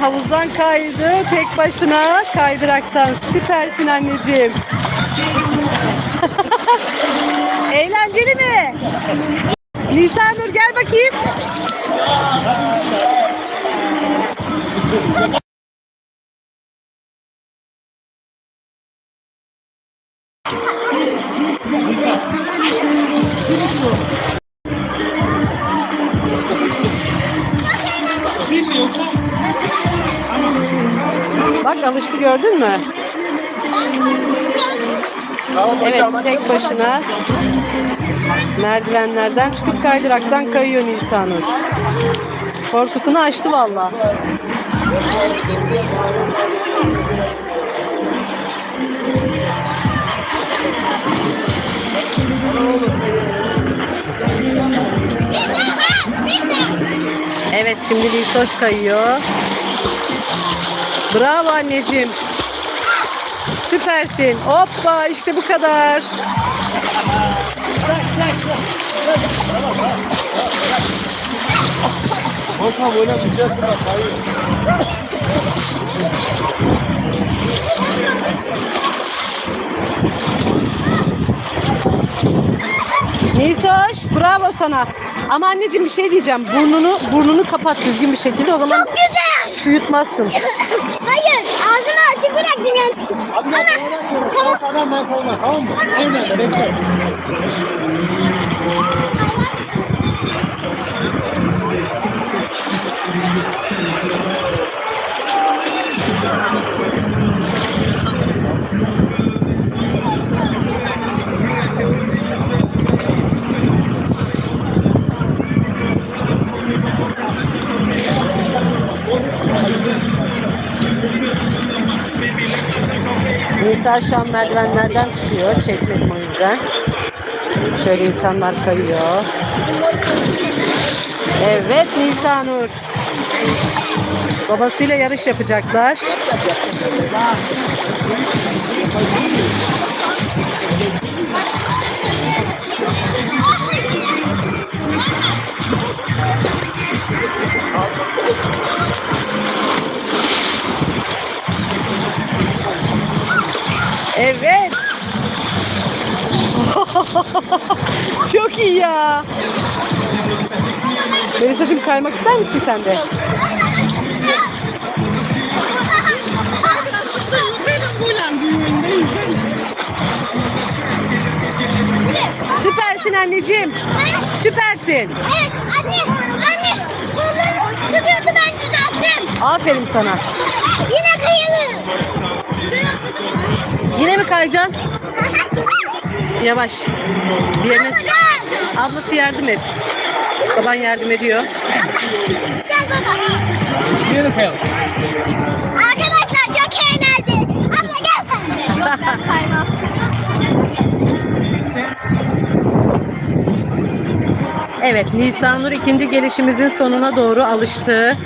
havuzdan kaydı. Tek başına kaydıraktan. Süpersin anneciğim. Eğlenceli mi? Nisanur gel bakayım. Bak alıştı gördün mü? Evet tek başına merdivenlerden çıkıp kaydıraktan kayıyor Nisanur. Korkusunu aştı valla. Evet şimdi Lisoş kayıyor. Bravo anneciğim. Süpersin. Hoppa işte bu kadar. Korkma böyle bak hayır. Nisoş bravo sana. Ama anneciğim bir şey diyeceğim. Burnunu burnunu kapat düzgün bir şekilde o zaman Çok güzel. Su yutmazsın. Hayır, ağzını açık bıraktım yani. Hadi Ama tamam. Tamam ben sonra tamam mı? Aynen an merdivenlerden çıkıyor. Çekmedim o yüzden. Şöyle insanlar kayıyor. Evet Nisanur. Babasıyla yarış yapacaklar. Evet. Çok iyi ya. Melisa'cığım kaymak ister misin sen de? Süpersin anneciğim. Süpersin. Evet, anne, anne. Bunun çıkıyordu ben düzelttim. Aferin sana. Yine mi kayacaksın? Yavaş. Bir yerine... Ablası yardım et. Baban yardım ediyor. Gel baba. Yürü kayalım. Arkadaşlar çok eğlenceli. Abla gel sen de. Yok ben kaymam. Evet, Nisanur ikinci gelişimizin sonuna doğru alıştı.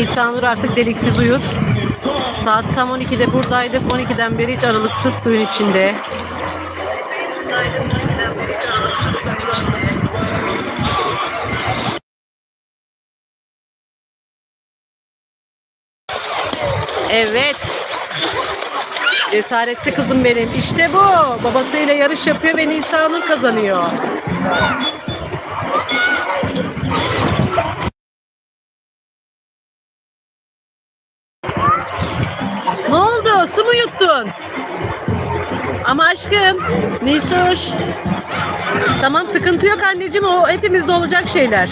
Nisanur artık deliksiz uyur. Saat tam 12'de buradaydık. 12'den beri hiç aralıksız suyun içinde. Buradaydık, 12'den beri hiç aralıksız suyun içinde. Evet. Cesaretli kızım benim. İşte bu. Babasıyla yarış yapıyor ve Nisanur kazanıyor. Oldu? Su mu yuttun? Ama aşkım, Nisoş. Tamam sıkıntı yok anneciğim o hepimizde olacak şeyler.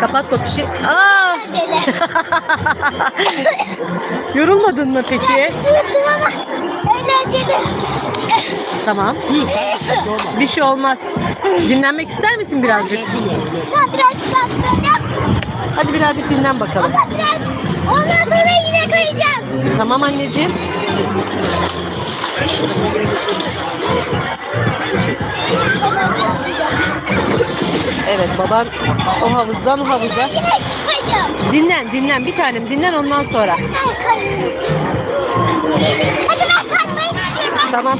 Kapat popişi. Aa, yorulmadın mı peki? Sürttüm ama eğlenceli. Tamam. Bir şey olmaz. Dinlenmek ister misin birazcık? Sen birazcık daha. Hadi birazcık dinlen bakalım. Ondan sonra yine kayacağım. Tamam anneciğim. Evet baban o havuzdan havuza. Dinlen dinlen bir tanem dinlen ondan sonra. Hadi Tamam.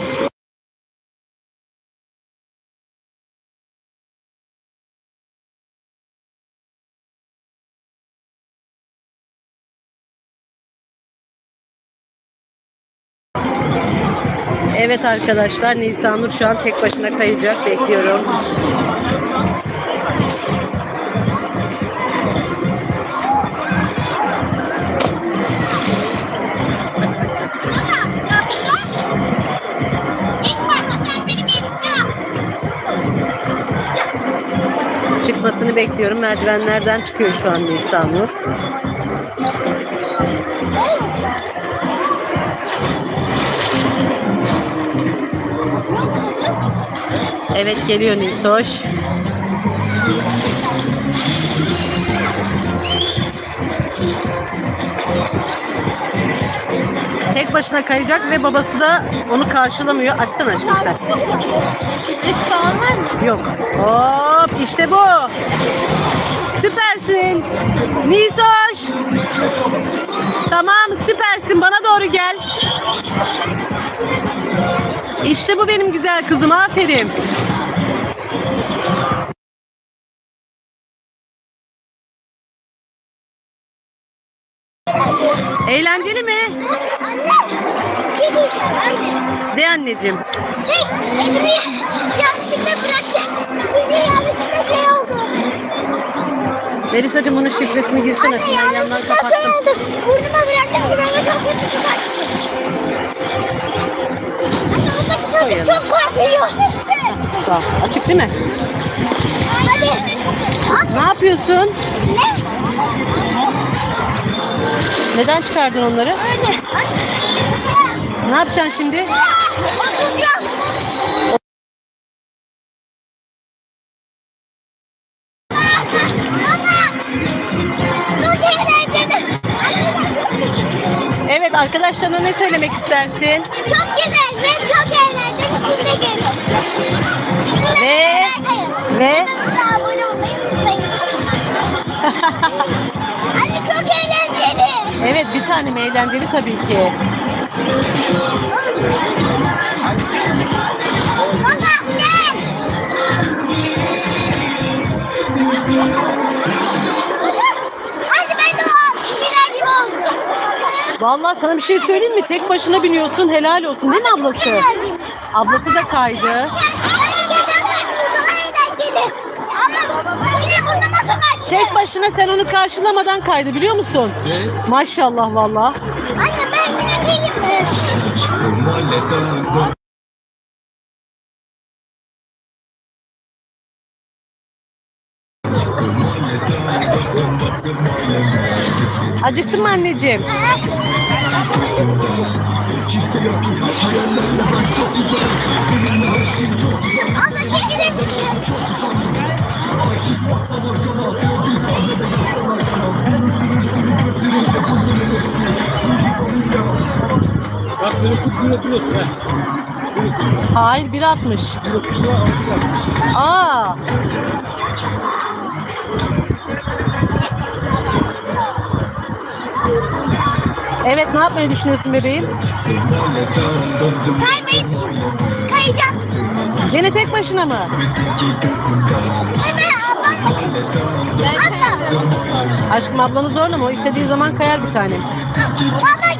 Evet arkadaşlar Nisanur şu an tek başına kayacak. Bekliyorum. Bekliyorum. Merdivenlerden çıkıyor şu an Nisanur. Evet geliyor Nisoş. Başına kayacak ve babası da onu karşılamıyor. Açsana aşkım sen. Şifresi falan var mı? Yok. Hop işte bu. Süpersin. Nisoş. Tamam süpersin. Bana doğru gel. İşte bu benim güzel kızım. Aferin. Eğlenceli mi? Anne. Şey diyeceğim anne. De anneciğim. Şey elimi yanlışlıkla bıraktım. Çünkü yanlışlıkla şey oldu. Melisa'cığım bunun şifresini girsene. Şimdi ben yandan yanlışlıkla kapattım. şey oldu. Burnuma bıraktım. Burnuma açtım. Anne oradaki çocuk çok korkuyor. Sağ ol. Açık değil mi? Hadi. Ne yapıyorsun? Ne? Neden çıkardın onları? Öyle. Ne yapacaksın şimdi? Evet arkadaşlarına ne söylemek istersin? Çok güzel ve çok eğlenceli. Siz de gelin. Ve ve bir tane eğlenceli tabii ki. Vallahi sana bir şey söyleyeyim mi? Tek başına biniyorsun helal olsun değil mi ablası? Ablası da kaydı. Tek başına sen onu karşılamadan kaydı biliyor musun? Maşallah vallahi. Anne ben yine mı? Acıktın mı anneciğim? Abla çekilir misin? Hayır 1.60. Aa. Evet ne yapmayı düşünüyorsun bebeğim? Kaymayı kayacağım. Yine tek başına mı? Evet ablam. Abla. Aşkım ablanı zorlama o istediği zaman kayar bir tanem. Baba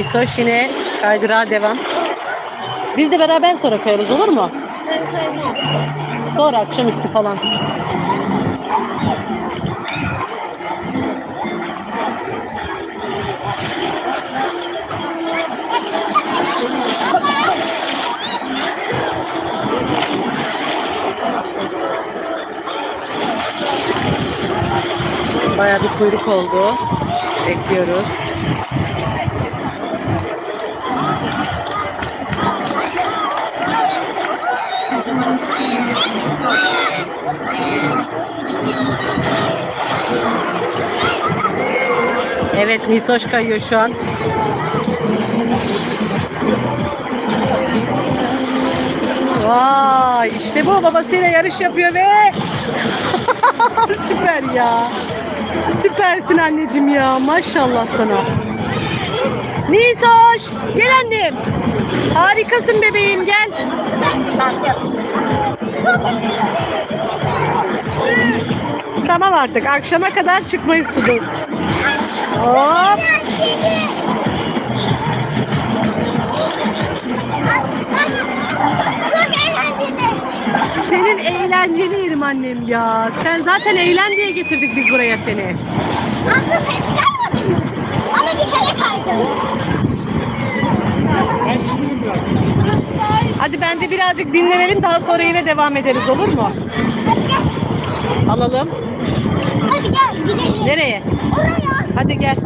Nisoş yine kaydırağa devam. Biz de beraber sonra kayarız olur mu? Sonra akşamüstü falan. Bayağı bir kuyruk oldu. Bekliyoruz. Evet Nisoş kayıyor şu an. Vay işte bu babasıyla yarış yapıyor ve süper ya. Süpersin anneciğim ya maşallah sana. Nisoş gel annem. Harikasın bebeğim gel. Tamam artık akşama kadar çıkmayız sudan. Hop. Senin eğlenceli yerim annem ya. Sen zaten eğlen diye getirdik biz buraya seni. Ama bir kere. Hadi bence birazcık dinlenelim daha sonra yine devam ederiz olur mu? Alalım. Nereye? Oraya. Hadi gel.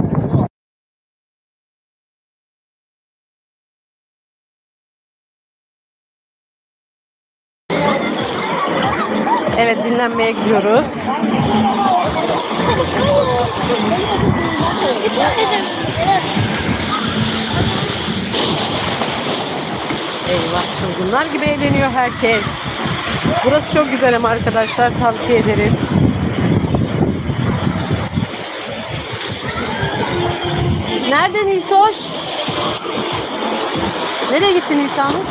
Evet dinlenmeye gidiyoruz. Eyvah çılgınlar gibi eğleniyor herkes. Burası çok güzel ama arkadaşlar tavsiye ederiz. Nerede Nisoş? Nereye gitti Nisan'ın?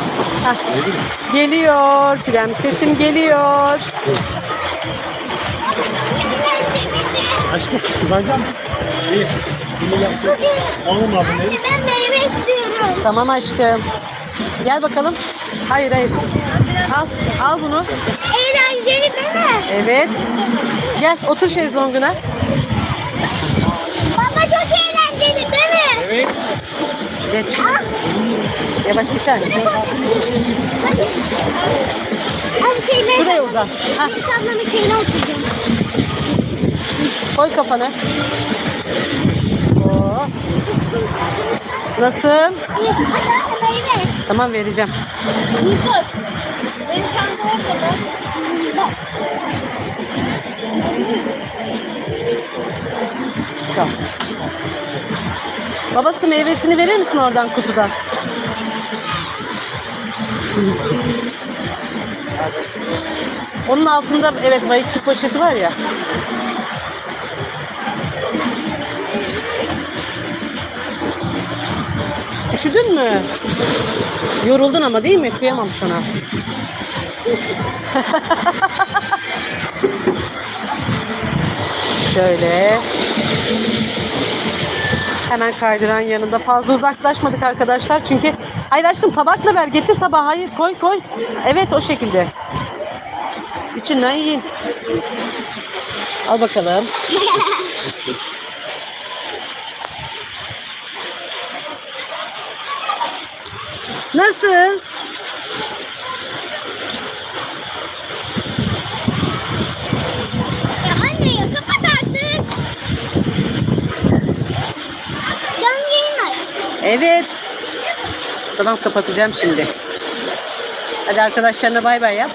Geliyor. Prensesim geliyor. Aşkım kızacağım. İyi. Bunu yapacak. Ne? Ben meyve istiyorum. Tamam aşkım. Gel bakalım. Hayır hayır. Al, al bunu. Eğlenceli değil mi? Evet. Gel otur şezlonguna. Baba çok eğlenceli değil mi? Evet. Geç. Yavaş bir tane. Abi şey ben Şuraya uzan. Ablamın şeyine oturacağım. koy kafanı. Oo. Nasıl? İyi. Hadi meyve. Tamam vereceğim. Nisoş. Benim çanta ortada. Tamam. Babası meyvesini verir misin oradan kutudan? Onun altında evet bayıklı poşeti var ya. Üşüdün mü? Yoruldun ama değil mi? Kıyamam sana. Şöyle. Hemen kaydıran yanında. Fazla uzaklaşmadık arkadaşlar çünkü hayır aşkım tabakla ver getir tabağı. Hayır koy koy. Evet o şekilde. İçinden yiyin. Al bakalım. Nasıl Ya anne ya kapat artık. Canlı yayın aç. Evet. Tamam kapatacağım şimdi. Hadi arkadaşlarına bay bay yap?